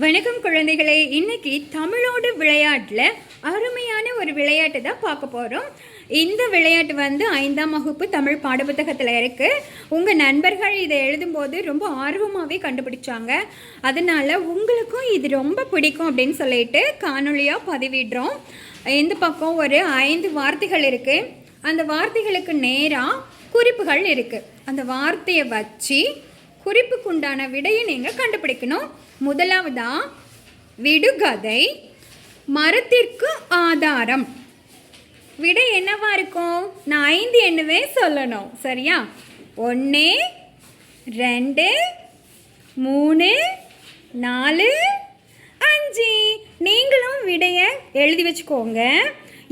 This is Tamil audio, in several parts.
வணக்கம் குழந்தைகளே. இன்னைக்கு தமிழோடு விளையாட்டில் அருமையான ஒரு விளையாட்டு தான் பார்க்க போகிறோம் இந்த விளையாட்டு வந்து ஐந்தாம் வகுப்பு தமிழ் பாடப்புத்தகத்தில் இருக்குது உங்கள் நண்பர்கள் இதை எழுதும்போது ரொம்ப ஆர்வமாகவே கண்டுபிடிச்சாங்க. அதனால் உங்களுக்கும் இது ரொம்ப பிடிக்கும் அப்படின்னு சொல்லிட்டு காணொலியாக பதிவிடுறோம். இந்த பக்கம் ஒரு ஐந்து வார்த்தைகள் இருக்குது அந்த வார்த்தைகளுக்கு நேராக குறிப்புகள் இருக்குது அந்த வார்த்தையை வச்சு குறிப்புக்குண்டான விடையை நீங்கள் கண்டுபிடிக்கணும். முதலாவதா விடுகதை மரத்திற்கு ஆதாரம். விடை என்னவா இருக்கும்? நான் ஐந்து எண்ணுவே சொல்லணும். சரியா? ஒன்று ரெண்டு மூணு நாலு அஞ்சு. நீங்களும் விடையை எழுதி வச்சுக்கோங்க.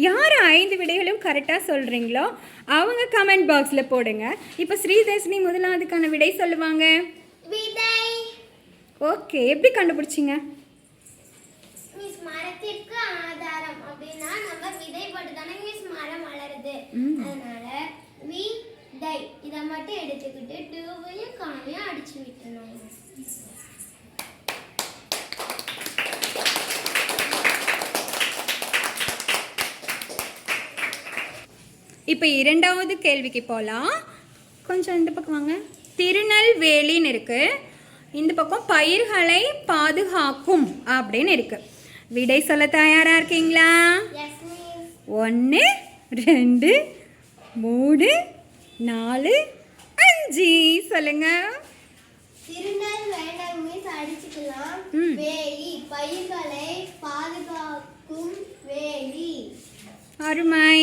யார் ஐந்து விடைகளும் கரெக்டாக சொல்கிறீங்களோ அவங்க கமெண்ட் பாக்ஸில் போடுங்க. இப்போ ஸ்ரீதர்ஷினி முதலாவதுக்கான விடை சொல்லுவாங்க. விதை ஓகே எப்படி கண்டுபிடிச்சிங்க? மிஸ் மரத்திற்கு ஆதாரம் அப்படின்னா நம்ம விதை போட்டு தானே மிஸ் மரம் வளருது. அதனால விதை. இதை மட்டும் எடுத்துக்கிட்டு டூவையும் காமையும் அடிச்சு விட்டுணும் இப்போ இரண்டாவது கேள்விக்கு போகலாம் கொஞ்சம் இந்த பக்கம் வாங்க. திருநெல்வேலின்னு இருக்கு. இந்த பக்கம் பயிர்களை பாதுகாக்கும் அப்படின்னு இருக்கு. விடை சொல்ல தயாரா இருக்கீங்களா? ஒன்று ரெண்டு மூணு நாலு அஞ்சு. சொல்லுங்க. திருநெல் வேண்டாம் மிஸ் அடிச்சுக்கலாம் ம். வேலி பயிர்களை பாதுகாக்கும் வேலி அருமை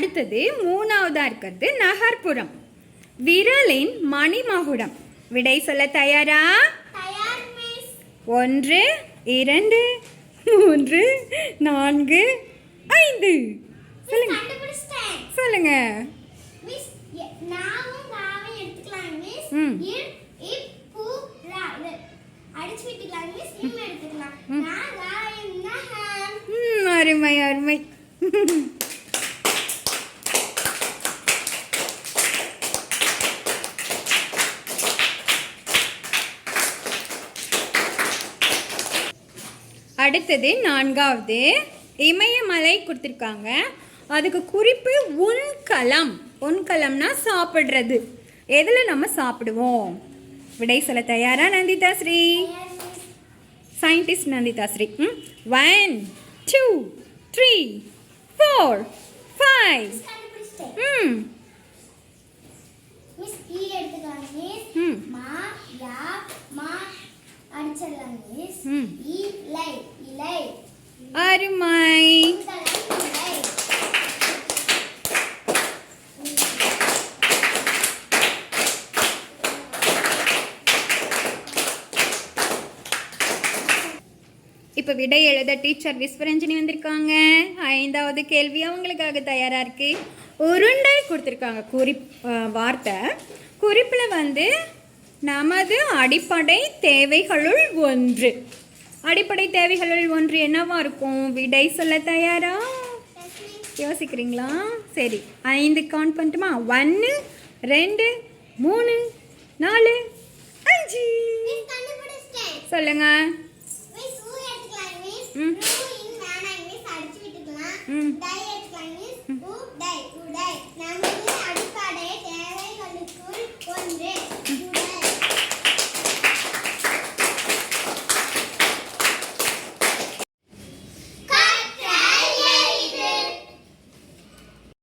அடுத்தது மூணாவதா இருக்கிறது நகர்ப்புறம். விரலின் மணிமகுடம். விடை சொல்ல தயாரா? ஒன்று இரண்டு மூன்று நான்கு ஐந்து. சொல்லுங்க. சொல்லுங்க. மிஸ் எ- நாவும் காவும் எடுத்துக்கலாம் மிஸ் ம். இர் இப் பு ரா இது அடிச்சு விட்டுக்கலாம் மிஸ் இம் எடுத்துக்கலாம் நான் கா என்ன ஹம் ம், அருமை அருமை அடுத்தது நான்காவது இமயமலை கொடுத்துருக்காங்க. அதுக்கு குறிப்பு உண்கலம் உண்கலம்னா சாப்பிட்றது. எதில் நம்ம சாப்பிடுவோம்? விடை சொல்ல தயாரா Nanditha Sri scientist Nanditha Sri hmm one two three four five hmm ஈ மிஸ் ம். மா யா மா. அடிச்சிடலாம் மிஸ் ம். இலை இலை அருமை உண்கலம் இலை இப்போ விடை எழுத டீச்சர் விஸ்வரஞ்சனி வந்திருக்காங்க. ஐந்தாவது கேள்வி அவங்களுக்காக தயாராக இருக்கு. உருண்டை கொடுத்துருக்காங்க. குறிப் வார்த்தை. குறிப்பில் வந்து நமது அடிப்படை தேவைகளுள் ஒன்று. அடிப்படை தேவைகளுள் ஒன்று என்னவா இருக்கும்? விடை சொல்ல தயாரா? யோசிக்கிறீங்களா? சரி. ஐந்து கவுண்ட் பண்ணட்டுமா? ஒன்று ரெண்டு மூணு நாலு அஞ்சு. மிஸ் கண்டுபிடிச்சிட்டேன் சொல்லுங்க மிஸ் ஊ எடுத்துக்கலாம் மிஸ் ம்.